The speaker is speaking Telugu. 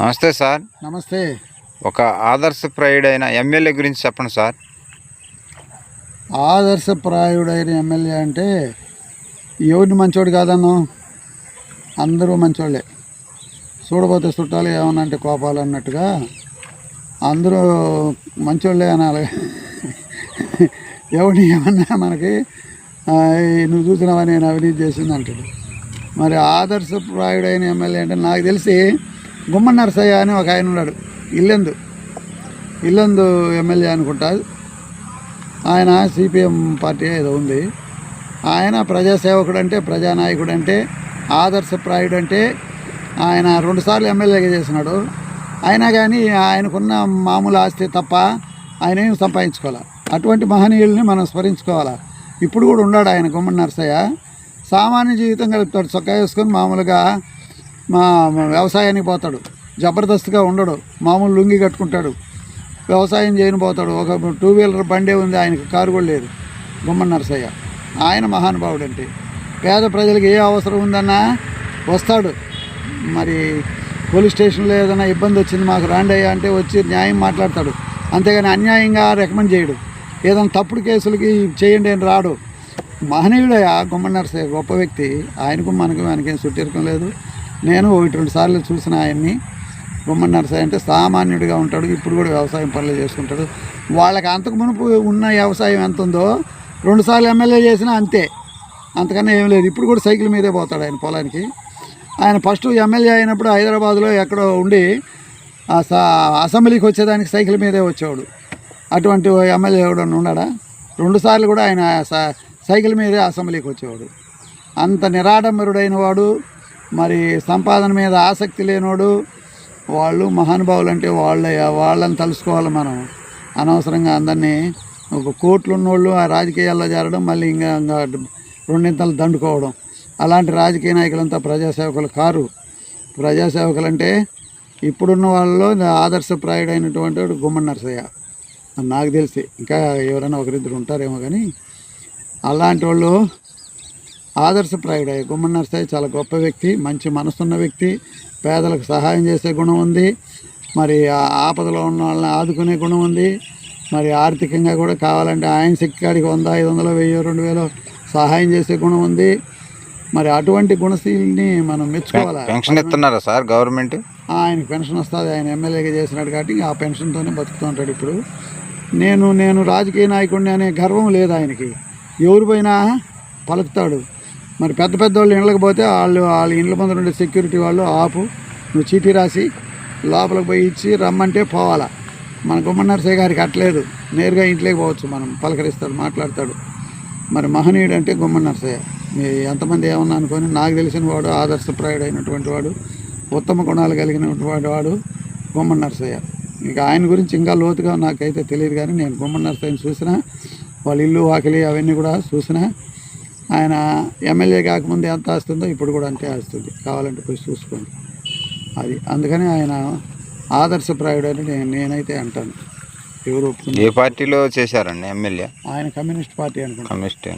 నమస్తే సార్. నమస్తే. ఒక ఆదర్శప్రాయుడైన ఎమ్మెల్యే గురించి చెప్పండి సార్. ఆదర్శప్రాయుడైన ఎమ్మెల్యే అంటే ఎవరిని మంచోడు కాదన్ను? అందరూ మంచోళ్ళే. చూడబోతే చుట్టాలు ఏమన్నా అంటే కోపాలు అన్నట్టుగా అందరూ మంచోళ్ళే అనాలి. ఎవరిని ఏమన్నా మనకి నువ్వు చూసినావా నేను అవినీతి చేసింది అంటాడు. మరి ఆదర్శప్రాయుడైన ఎమ్మెల్యే అంటే నాకు తెలిసి గుమ్మ నరసయ్య అని ఒక ఆయన ఉన్నాడు. ఇల్లెందు. ఇల్లందు ఎమ్మెల్యే అనుకుంటా. ఆయన సిపిఎం పార్టీ ఏదో ఉంది. ఆయన ప్రజాసేవకుడు అంటే ప్రజానాయకుడు అంటే ఆదర్శప్రాయుడు అంటే ఆయన రెండుసార్లు ఎమ్మెల్యేగా చేసినాడు. అయినా కానీ ఆయనకున్న మామూలు ఆస్తి తప్ప ఆయన ఏం సంపాదించుకోవాలి? అటువంటి మహనీయుల్ని మనం స్మరించుకోవాలి? ఇప్పుడు కూడా ఉన్నాడు ఆయన గుమ్మడి నరసయ్య సామాన్య జీవితం గడుపుతాడు చొక్కా వేసుకొని మామూలుగా మా వ్యవసాయానికి పోతాడు. జబర్దస్త్గా ఉండడు. మామూలు లుంగి కట్టుకుంటాడు. వ్యవసాయం చేయని పోతాడు. ఒక టూ వీలర్ బండే ఉంది. ఆయనకి కారు కూడా లేదు. గుమ్మడి నరసయ్య. ఆయన మహానుభావుడు అంటే పేద ప్రజలకు ఏ అవసరం ఉందన్నా వస్తాడు. మరి పోలీస్ స్టేషన్లో ఏదైనా ఇబ్బంది వచ్చింది మాకు రాండయ్యా అంటే వచ్చి న్యాయం మాట్లాడతాడు. అంతేగాని అన్యాయంగా రికమెండ్ చేయడు. ఏదైనా తప్పుడు కేసులకి చేయండి అని రాడు. మహనీయుడయ్యా గుమ్మడి నరసయ్య గొప్ప వ్యక్తి. ఆయనకు మనకు మనకేం సుట్టిరకం లేదు. నేను ఒకటి రెండు సార్లు చూసిన ఆయన్ని బొమ్మన్ నరసాయి అంటే సామాన్యుడిగా ఉంటాడు ఇప్పుడు కూడా వ్యవసాయం పనులు చేసుకుంటాడు. వాళ్ళకి అంతకు మునుపు ఉన్న వ్యవసాయం ఎంత ఉందో రెండుసార్లు ఎమ్మెల్యే చేసినా అంతే. అంతకన్నా ఏం లేదు. ఇప్పుడు కూడా సైకిల్ మీదే పోతాడు ఆయన పొలానికి. ఆయన ఫస్ట్ ఎమ్మెల్యే అయినప్పుడు హైదరాబాద్లో ఎక్కడో ఉండి అసెంబ్లీకి వచ్చేదానికి సైకిల్ మీదే వచ్చేవాడు. అటువంటి ఎమ్మెల్యే ఎవడన్నా ఉన్నాడా? రెండు సార్లు కూడా ఆయన స- సైకిల్ మీదే అసెంబ్లీకి వచ్చేవాడు. అంత నిరాడంబరుడైన వాడు మరి సంపాదన మీద ఆసక్తి లేనివాడు వాళ్ళు మహానుభావులు అంటే వాళ్ళ వాళ్ళని తలుసుకోవాలి మనం. అనవసరంగా అందరినీ ఒక కోట్లు ఉన్నోళ్ళు ఆ రాజకీయాల్లో చేరడం మళ్ళీ ఇంకా ఇంకా రెండింతలు దండుకోవడం. అలాంటి రాజకీయ నాయకులంతా ప్రజాసేవకులు కారు. ప్రజాసేవకులు అంటే ఇప్పుడున్న వాళ్ళలో ఆదర్శప్రాయుడైనటువంటి వాడు గుమ్మడి నరసయ్య. నాకు తెలిసి. ఇంకా ఎవరైనా ఒకరిద్దరు ఉంటారేమో కానీ అలాంటి వాళ్ళు ఆదర్శప్రాయుడు గుమ్మడి నరసయ్య చాలా గొప్ప వ్యక్తి మంచి మనసున్న వ్యక్తి పేదలకు సహాయం చేసే గుణం ఉంది. మరి ఆ ఆపదలో ఉన్న వాళ్ళని ఆదుకునే గుణం ఉంది. మరి ఆర్థికంగా కూడా కావాలంటే ఆయన శక్తి కాడికి వంద ఐదు వందలు వెయ్యి రెండు వేలు సహాయం చేసే గుణం ఉంది. మరి అటువంటి గుణశీలిని మనం మెచ్చుకోవాలి? పెన్షన్ ఇస్తున్నారా సార్ గవర్నమెంట్? ఆయనకి పెన్షన్ వస్తుంది ఆయన ఎమ్మెల్యేగా చేసినాడు కాబట్టి ఆ పెన్షన్తోనే బతుకుతూ ఉంటాడు ఇప్పుడు. నేను నేను రాజకీయ నాయకుడిని అనే గర్వం లేదు ఆయనకి. ఎవరు పోయినా పలుకుతాడు. మరి పెద్ద పెద్ద వాళ్ళు ఇళ్ళకి పోతే వాళ్ళు వాళ్ళ ఇండ్ల ముందు ఉండే సెక్యూరిటీ వాళ్ళు ఆపు నువ్వు చీటీ రాసి లోపలికి పోయి ఇచ్చి రమ్మంటే పోవాలా. మన గుమ్మడి గారికి అట్లేదు. నేరుగా ఇంట్లోకి పోవచ్చు మనం. పలకరిస్తాడు మాట్లాడతాడు. మరి మహనీయుడు అంటే గుమ్మడి మీ ఎంతమంది ఏమన్నా అనుకొని నాకు తెలిసిన వాడు ఆదర్శప్రాయుడైనటువంటి వాడు ఉత్తమ గుణాలు కలిగినటువంటి వాడు గుమ్మడి నరసయ్య. ఇక ఆయన గురించి ఇంకా లోతుగా నాకైతే తెలియదు కానీ నేను గుమ్మడినరసాయని చూసిన వాళ్ళ ఇల్లు వాకిలి అవన్నీ కూడా చూసిన ఆయన ఎమ్మెల్యే కాకముందు ఎంత ఆస్తుందో ఇప్పుడు కూడా అంతే ఆస్తుంది. కావాలంటే పోయి చూసుకోండి. అది అందుకని ఆయన ఆదర్శప్రాయుడు అని నేను నేనైతే అంటాను. ఎవరు ఏ పార్టీలో చేశారండి ఎమ్మెల్యే ఆయన కమ్యూనిస్ట్ పార్టీ అనుకుంటా. కమ్యూనిస్ట్